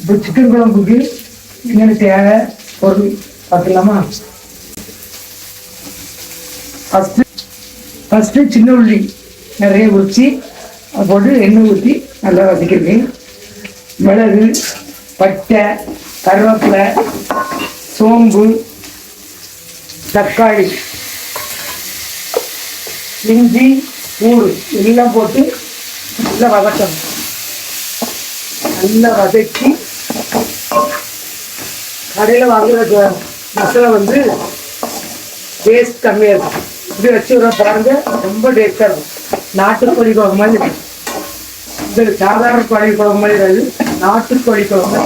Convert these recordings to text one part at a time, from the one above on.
இப்போ சிக்கன் குழம்புக்கு என்னென்ன தேவை பொருள் பார்த்துக்கலாமா? ஃபஸ்ட்டு ஃபஸ்ட்டு சின்ன உள்ளி நிறைய உரிச்சு அதை போட்டு எண்ணெய் ஊற்றி நல்லா வதக்கிருக்கேன் மிளகு பட்டை கருவேப்பிலை சோம்பு தக்காளி இஞ்சி பூடு எல்லாம் போட்டு நல்லா வதக்கணும். நல்லா வதக்கி கடையில் வாங்குற மசாலா வந்து டேஸ்ட் கம்மியாக இருக்கும். இப்படி வச்சு விட பாருங்க ரொம்ப டேஸ்டாக இருக்கும். நாட்டுக்கோழி குழம்பு மாதிரி இருக்கும். இது சாதாரண கோழி குழம்பு மாதிரி இருக்காது. நாட்டுக்கோழி குழம்பு.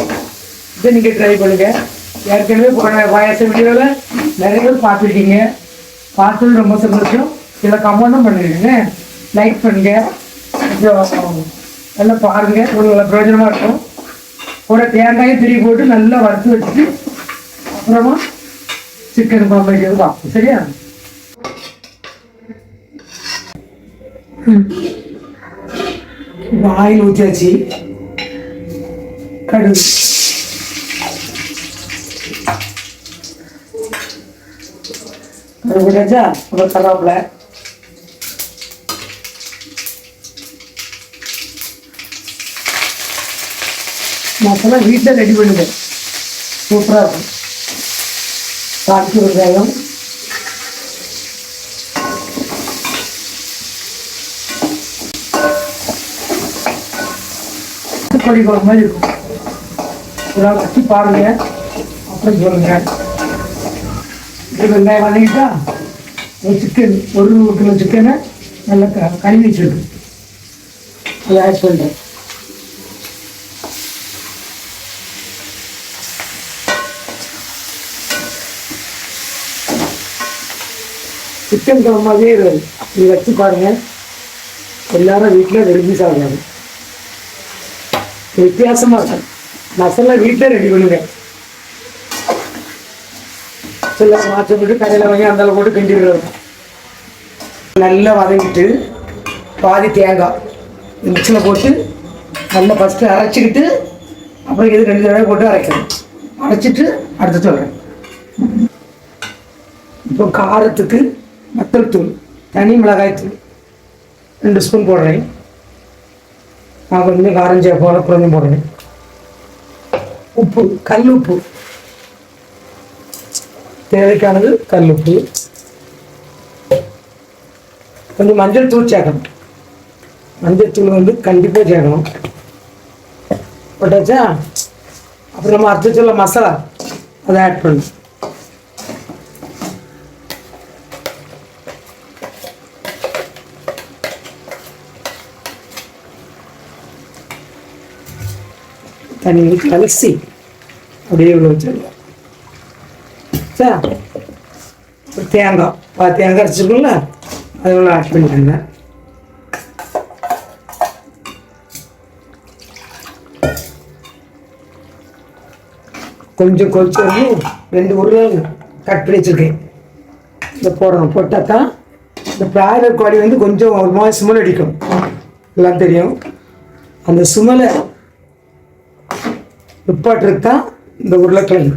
இதை நீங்கள் ட்ரை பண்ணுங்கள் ஏற்கனவே போன வயசு வீடியோவில் நிறைய பேர் பார்த்துருக்கீங்க. பார்த்தது ரொம்ப சந்தோஷம். இதில் கமெண்ட்டும் பண்ணிருக்கீங்க லைக் பண்ணுங்கள் கொஞ்சம் நல்லா பாருங்கள் உங்களுக்கு நல்லா பிரயோஜனமாக இருக்கும். கூட தேங்காயும் திரி போட்டு நல்லா வறுத்து வச்சுட்டு அப்புறமா சிக்கன் குழம்பு வைக்கிறது சரியா இப்போ ஆயில் ஊற்றியாச்சு கடுகு கடுகு அப்புறம் கருவேப்பிலை மசாலா வீட்டில் ரெடி பண்ணுங்க சூப்பராக இருக்கும் காய்ச்சி வெங்காயம் கோழி குழம்பு மாதிரி இருக்கும். இதெல்லாம் வச்சு பாருங்க. அப்புறம் சொல்லுங்க. இது வெங்காயம் வதங்கிட்டா ஒரு சிக்கன் ஒரு கிலோ சிக்கனை நல்லா க கழுவி வச்சுருக்கு. அதை ஆட் பண்ணுறேன் சிக்கன் குழம்பு மாதிரியே இருக்காது அப்படி வச்சு பாருங்கள் எல்லாரும் வீட்டில் விரும்பி சாப்பிடுவாங்க வித்தியாசமாக இருக்கும். மசாலா வீட்டில் ரெடி பண்ணுங்க. சில மாற்றம் போட்டு கடையில் வாங்கி அந்த அளவு போட்டு கிண்டிடுறது நல்லா வதங்கிட்டு பாதி தேங்காய். மிக்சியில் போட்டு நல்லா ஃபஸ்ட்டு அரைச்சிக்கிட்டு அப்புறம் இது ரெண்டு தடவை போட்டு அரைக்கணும். அரைச்சிட்டு அடுத்து சொல்கிறேன் இப்போ காரத்துக்கு வத்தல் தூள் தனி மிளகாய் தூள் ரெண்டு ஸ்பூன் போடுறேன். நான் கொஞ்சம் காரஞ்சியாக சேர்ப்போம் கொஞ்சம் போடுறேன். உப்பு கல் உப்பு. தேவைக்கானது கல் உப்பு. கொஞ்சம் மஞ்சள் தூள் சேர்க்கணும். மஞ்சள் தூள் வந்து கண்டிப்பாக சேர்க்கணும். போட்டாச்சா? அப்புறம் நம்ம அரைச்சி சொல்ல மசாலா அதை ஆட் பண்ணணும். தண்ணியை கலசி அப்படியே உள்ள வச்சிடலாம் சார் ஒரு தேங்காய். பா தேங்காய் அரைச்சிருக்கோம்ல? அது உள்ள ஆட் பண்ணிக்கோங்க கொஞ்சம் கொஞ்சம் ரெண்டு உருளை கட் பண்ணி வச்சுருக்கேன். இதை போடணும். போட்டால் தான் இந்த பிராய்லர் கோழி வந்து கொஞ்சம் ஒரு மாதிரி சுமல் அடிக்கும். எல்லாம் தெரியும். அந்த சுமலை நிப்பாட்டுறது தான் இந்த உருளைக்கிழங்கு.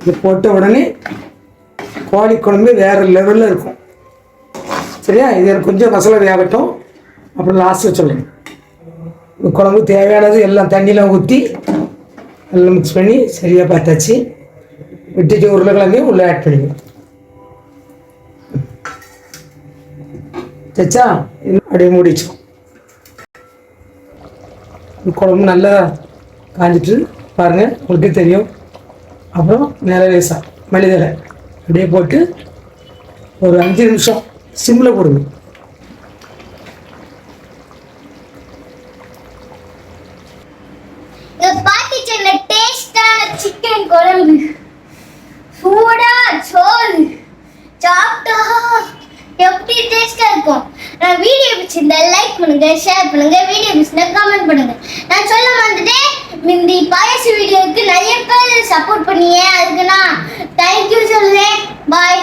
இது போட்ட உடனே கோழி குழம்பு வேறு லெவலில் இருக்கும். சரியா? இது எனக்கு கொஞ்சம் மசாலா வேகட்டும். அப்புறம் லாஸ்ட்டில் சொல்லுங்கள் இந்த குழம்பு தேவையானது எல்லாம் தண்ணியெலாம் ஊற்றி எல்லாம் மிக்ஸ் பண்ணி சரியாக பார்த்தாச்சு. விட்டுட்டு உருளைக்கிழங்கையும் உள்ளே ஆட் பண்ணிக்கணும் தச்சா இன்னும் அப்படியே மூடிச்சோம் குழம்பு நல்லா காஞ்சிட்டு பாருங்கள் உங்களுக்கு தெரியும். அப்புறம் மேலே லேசா அப்படியே போட்டு ஒரு அஞ்சு நிமிஷம் சிம்மில் போடுங்க. பாட்டி சிக்கன் குழம்பு. சூடா சோறு. சாப்பிட்டா எப்படி டேஸ்டா இருக்கும்? நான் வீடியோ பிடிச்சிருந்தா லைக் பண்ணுங்க ஷேர் பண்ணுங்க வீடியோ பிடிச்சிருந்தா கமெண்ட் பண்ணுங்க. இந்த பாயச வீடியோவுக்கு நிறைய பேர் சப்போர்ட் பண்ணியே அதுக்கு நான் தேங்க்யூ சொல்லுறேன் பாய்